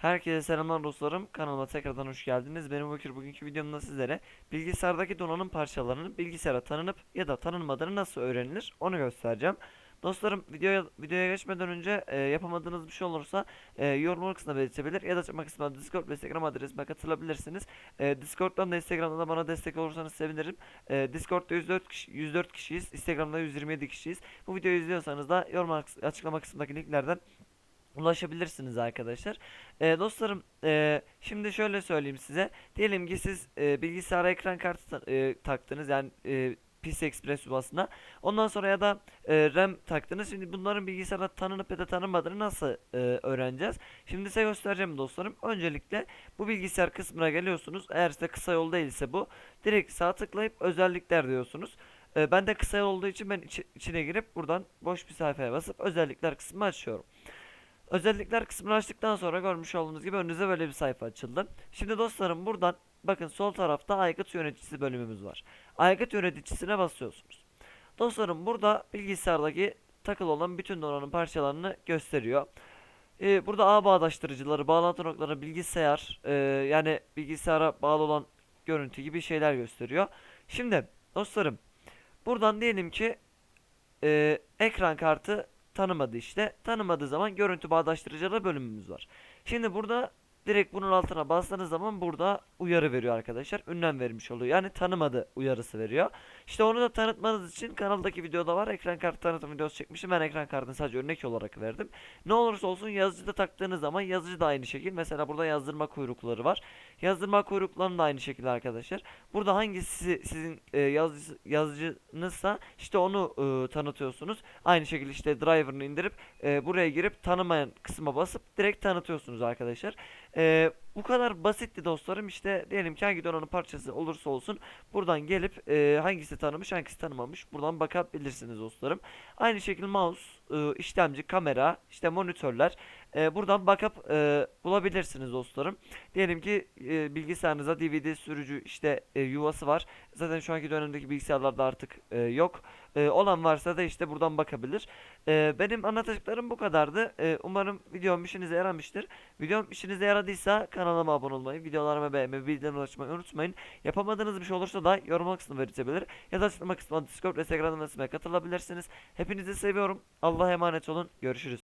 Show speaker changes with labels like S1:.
S1: Herkese selamlar dostlarım. Kanalıma tekrardan hoş geldiniz. Benim Bakır bugünkü videomda sizlere bilgisayardaki donanım parçalarının bilgisayara tanınıp ya da tanınmadığını nasıl öğrenilir onu göstereceğim. Dostlarım videoya videoya geçmeden önce e, yapamadığınız bir şey olursa e, yorumlar kısmına belirtebilir ya da açıklama kısmına Discord ve Instagram adresime katılabilirsiniz. E, Discord'dan da Instagram'dan da bana destek olursanız sevinirim. E, Discord'da 104 kişi, 104 kişiyiz. Instagram'da 127 kişiyiz. Bu videoyu izliyorsanız da yorum açıklama kısmındaki linklerden ulaşabilirsiniz arkadaşlar. Ee, dostlarım e, şimdi şöyle söyleyeyim size. Diyelim ki siz e, bilgisayara ekran kartı e, taktınız yani e, PCI Express yuvasına. Ondan sonra ya da e, RAM taktınız. Şimdi bunların bilgisayara tanınıp ya da tanınmadığını nasıl e, öğreneceğiz? Şimdi size göstereceğim dostlarım. Öncelikle bu bilgisayar kısmına geliyorsunuz. Eğer size kısa yol değilse bu. Direkt sağ tıklayıp özellikler diyorsunuz. E, ben de kısa yol olduğu için ben içi- içine girip buradan boş bir sayfaya basıp özellikler kısmını açıyorum. Özellikler kısmını açtıktan sonra görmüş olduğunuz gibi önünüze böyle bir sayfa açıldı. Şimdi dostlarım buradan bakın sol tarafta aygıt yöneticisi bölümümüz var. Aygıt yöneticisine basıyorsunuz. Dostlarım burada bilgisayardaki takılı olan bütün donanım parçalarını gösteriyor. Ee, burada ağ bağdaştırıcıları, bağlantı noktaları, bilgisayar e, yani bilgisayara bağlı olan görüntü gibi şeyler gösteriyor. Şimdi dostlarım buradan diyelim ki e, ekran kartı tanımadı işte. Tanımadığı zaman görüntü bağdaştırıcıları bölümümüz var. Şimdi burada direkt bunun altına bastığınız zaman burada uyarı veriyor arkadaşlar. Ünlem vermiş oluyor. Yani tanımadı uyarısı veriyor. İşte onu da tanıtmanız için kanaldaki videoda var. Ekran kartı tanıtım videosu çekmiştim. Ben ekran kartını sadece örnek olarak verdim. Ne olursa olsun yazıcıda taktığınız zaman yazıcı da aynı şekil. Mesela burada yazdırma kuyrukları var. Yazdırma kuyruklarının da aynı şekilde arkadaşlar. Burada hangisi sizin e, yazıcı, yazıcınızsa işte onu e, tanıtıyorsunuz. Aynı şekilde işte driver'ını indirip e, buraya girip tanımayan kısma basıp direkt tanıtıyorsunuz arkadaşlar. E, えー bu kadar basitti dostlarım. İşte diyelim ki hangi donanım parçası olursa olsun buradan gelip e, hangisi tanımış hangisi tanımamış buradan bakabilirsiniz dostlarım. Aynı şekilde mouse, e, işlemci, kamera, işte monitörler e, buradan bakıp e, bulabilirsiniz dostlarım. Diyelim ki e, bilgisayarınıza DVD sürücü işte e, yuvası var. Zaten şu anki dönemdeki bilgisayarlarda artık e, yok. E, olan varsa da işte buradan bakabilir. E, benim anlatacaklarım bu kadardı. E, umarım videom işinize yaramıştır. Videom işinize yaradıysa kanalıma abone olmayı, videolarıma beğenmeyi, bildirimleri açmayı unutmayın. Yapamadığınız bir şey olursa da yorum kısmına belirtebilir. Ya da açıklama kısmına Discord ve Instagram'dan katılabilirsiniz. Hepinizi seviyorum. Allah'a emanet olun. Görüşürüz.